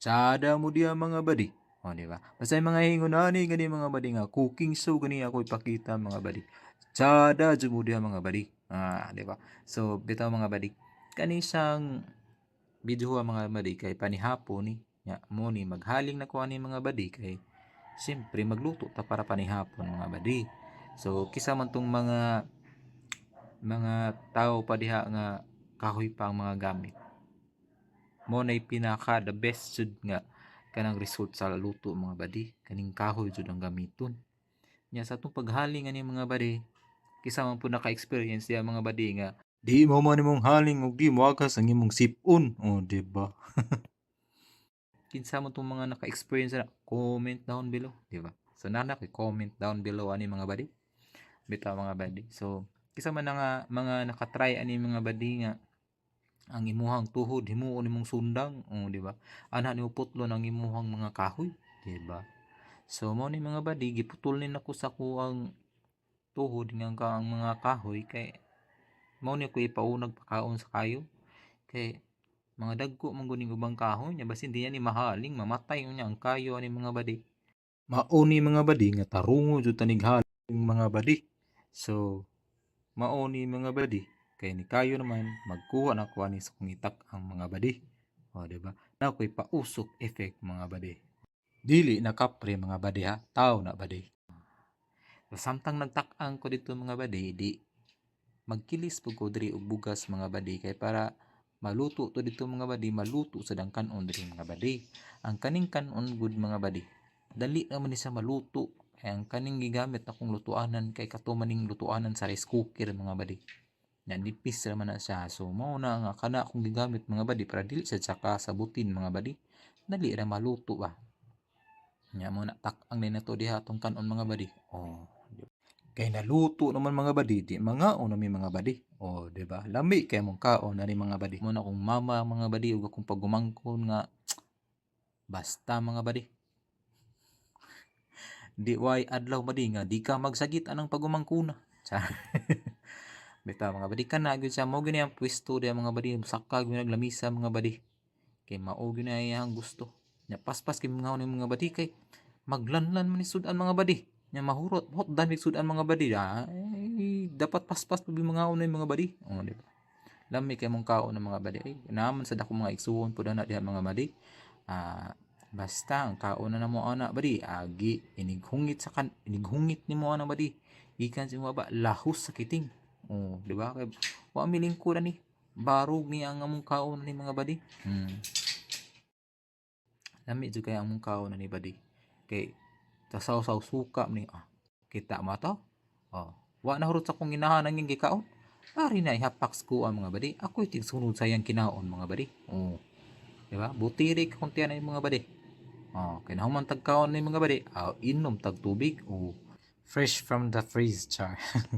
Tsada mo diha mga badi. O, di ba? Basta yung mga hingon ani gani mga badi nga cooking show gani ako ipakita mga badi. Tsada jud mo diha mga badi. Ah, di ba? So, bitaw mga badi. Kani siyang video ha, mga badi kay panihapon ni. Ya, mo ni maghaling na ko ani mga badi kay siyempre magluto ta para panihapon mga badi. So, kisa man tong mga mga tao pa diha nga kahoy pa ang mga gamit mo na pinaka the best jud nga kanang result sa luto mga badi. Kaning kahoy jud ang gamiton. Nya sa atong paghaling ani mga badi kisa man po naka-experience diya mga badi nga di mo man imong haling ug di mo agas ang imong sipon. Oh di ba? Kinsa man tong mga naka-experience na comment down below di ba? So nana comment down below ani mga badi. Bitaw mga badi. So kisa man nga mga nakatry ani mga badi nga ang imuhang tuhod himuon imong sundang. Oh di ba? Ana ni putlo ang imuhang mga kahoy di ba? So mo ni mga badi giputol ni nako sa kuang tuhod nga ka ang mga kahoy. Kay mao ni ko ipaunag pakaon sa kayo. Kay mga dagko man guning ubang kahoy nya basin di ni mahaling mamatay unya ang kayo ani mga badi. Mao ni mga badi nga tarungo jud tanig haling mga badi. So mao ni mga badi kay ni kayo naman magkuha na kuha ni sa kungitak ang mga badi. O di ba na ko'y pausok effect mga badi. Dili na kapre mga badi ha? Tao na badi. So, samtang nagtak-ang ko dito mga badi di magkilis pug ko diri og bugas mga badi. Kay para maluto to dito mga badi maluto sa dangkanon diri mga badi. Ang kaning kanon good mga badi. Dali naman sa maluto. Kay ang kaning gigamit akong lutuanan kay katumaning lutuanan sa rice cooker mga badi na nipis naman na siya. So mao na nga kana akong gigamit mga badi para dili siya tsaka sabutin mga badi. Dali ra maluto ba? Nya mo na tak ang nato diha tong kanon mga badi. Oh kay naluto naman mga badi di mga o nami mga badi. Oh di ba? Lami kay mong kaon na ni mga badi. Mo na akong mama mga badi ug akong pagumangkon nga basta mga badi. Di way adlaw badi nga di ka magsagit anang pagumangkuna Char. Bitaw mga badi kana gyud siya mao gyud ang pwesto diya mga badi saka gyud naglamisa mga badi. Kay mao gyud na iyang gusto. Nya paspas kay mga ni mga badi kay maglanlan man ni sudan mga badi. Nya mahurot hot dan mig sudan mga badi. Ay, dapat paspas pa mga ni mga badi. Oh, di ba? Lami kay mong kaon ng mga badi. Ay, naman sa dako mga igsuon pud na diha mga badi. Ah, basta ang kaon na namo ana badi agi inighungit sa kan inighungit nimo ana badi gikan sa mga ba lahos sa kiting Oh, di ba? Kay wa mi lingkuran ni. Barog ni ang among kaon ni mga badi. Hmm. Lami jud kay ang among kaon ni badi. Kay tasaw-saw suka ni. Ah, kita to? Oh, wa na hurot sa kong inahan ang gikaon. Ari na ihapaks ko ang mga badi. Ako itig sunod sa iyang kinaon mga badi. Oh. Di ba? Butiri ka kung tiyan mga badi. Oh, kay nahuman tag kaon ni mga badi. Ah, inom tag tubig. Oh, fresh from the freeze char.